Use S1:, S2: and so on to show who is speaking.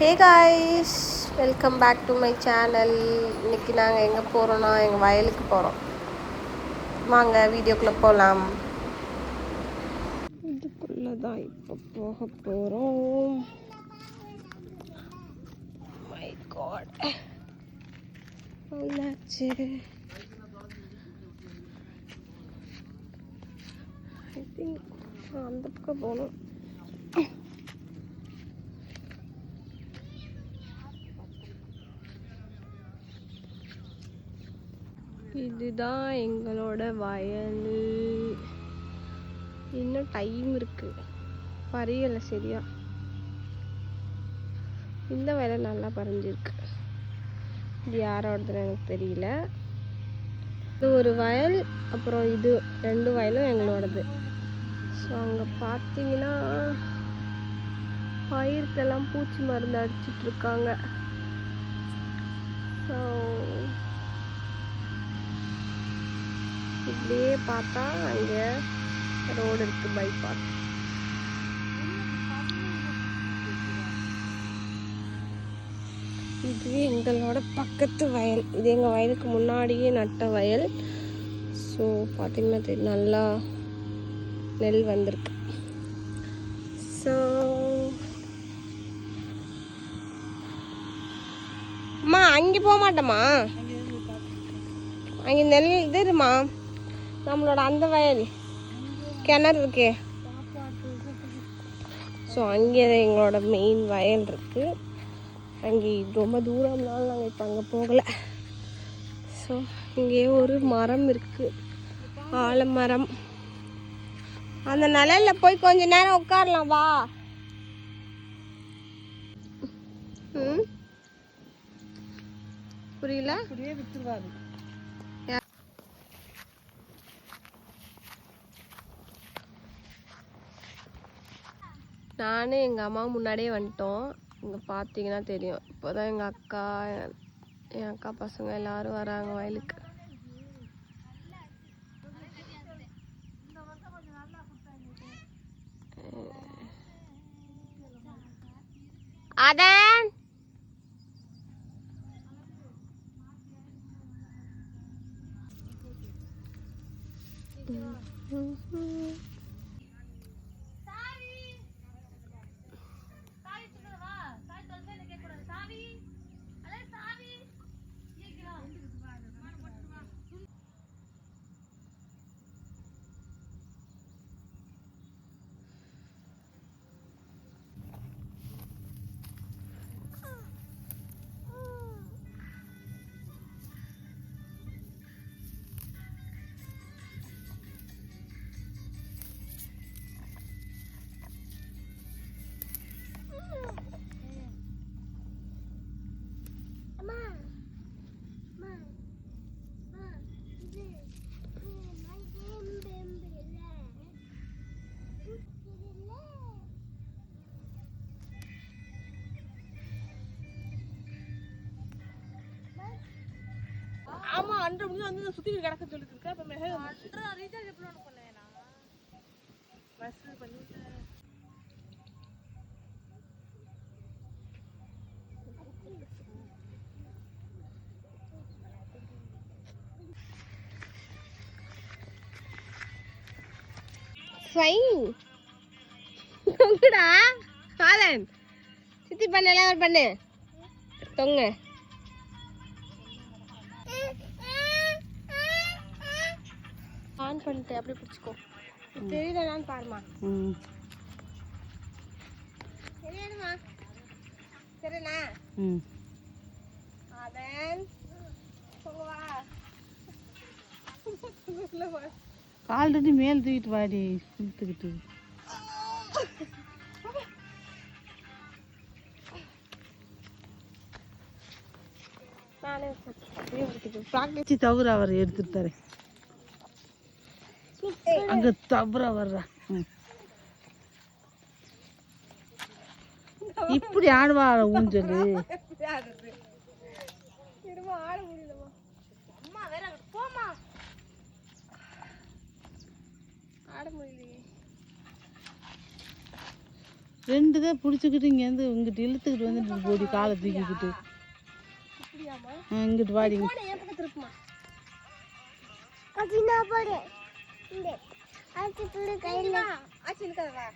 S1: Hey guys welcome back to my channel இன்னைக்கு நாங்கள் எங்கே போகிறோன்னா எங்கள் வயலுக்கு போகிறோம் வாங்க வீடியோக்குள்ளே போகலாம் இதுக்குள்ளே தான் இப்போ போக போகிறோம் மை oh காட் என்னாச்சு? ஐ திங்க் அந்த பக்கம் போகணும். இதுதான் எங்களோட வயல். இன்னும் டைம் இருக்கு. பறியலை சரியா? இந்த வயலை நல்லா பறிஞ்சிருக்கு. இது யாரோடதுன்னு எனக்கு தெரியல. இது ஒரு வயல் அப்புறம் இது ரெண்டு வயலும் எங்களோடது. ஸோ அங்கே பார்த்தீங்கன்னா பயிருக்கெல்லாம் பூச்சி மருந்து அடிச்சிட்ருக்காங்க ஸோ இப்படியே பார்த்தா அங்கே ரோடு இருக்கு பைபாஸ் இது எங்களோட பக்கத்து வயல். இது எங்கள் வயலுக்கு முன்னாடியே நட்ட வயல். ஸோ பார்த்தீங்கன்னா தெரியும் நல்லா நெல் வந்திருக்கு. ஸோ அம்மா அங்கே போக மாட்டோமா அங்கே நெல் இது இருமா? நம்மளோட அந்த வயல். கிணறு இருக்கே. ஸோ அங்கே எங்களோட மெயின் வயல் இருக்கு. அங்கே ரொம்ப தூரம்னாலும் நாங்கள் இப்போ அங்கே போகலை. ஸோ இங்கே ஒரு மரம் இருக்கு. ஆலமரம். அந்த நிழல்ல போய் கொஞ்ச நேரம் உட்காரலாம் வா. ம்? புரியல?
S2: புரிய விட்டுருவாரு.
S1: நானும் எங்கள் அம்மா முன்னாடியே வந்துட்டோம். இங்கே பார்த்தீங்கன்னா தெரியும். இப்போ தான் எங்கள் அக்கா என் அக்கா பசங்க எல்லாரும் வராங்க வயலுக்கு. அதான்!
S2: ஆமா அன்று முடிஞ்சு வந்து சுத்தி கிடக்க சொல்லிட்டு இருக்கா அப்ப மெகா ரீசார்ஜ் எப்படி ஒன்று பண்ணேன் பஸ் பண்ணிட்டேன்
S1: ஃபைன் தொங்குடா. பாலன். சித்தி பண்ண எல்லாம் பண்ணு. தொங்க. ஆன் பண்ணிட்டு அப்படியே பிடிச்சிக்கோ. தெரியலனான்னு பாருமா தெரியாதுமா சரிண்ணா.
S2: ம்.
S1: அதன்
S2: தட்டி மேல் தூக்கிட்டு வாடி வச்சு தவிர அவர் எடுத்துட்டு தரேன். அங்க தவிர வர்றா. இப்படி ஆடுவா ஊஞ்சல். ரெண்டு தான் பிடிச்சிக்கிட்டு இங்கேருந்து இங்கிட்டு இழுத்துக்கிட்டு வந்துட்டு போடி காலை தூக்கிக்கிட்டு. இங்கிட்டு வாடிங்க
S1: போன என் பக்கம் திருப்புமா
S3: அப்படின்னா போடு இந்த ஆச்சி துளி கையில்
S1: ஆச்சு இருக்காதா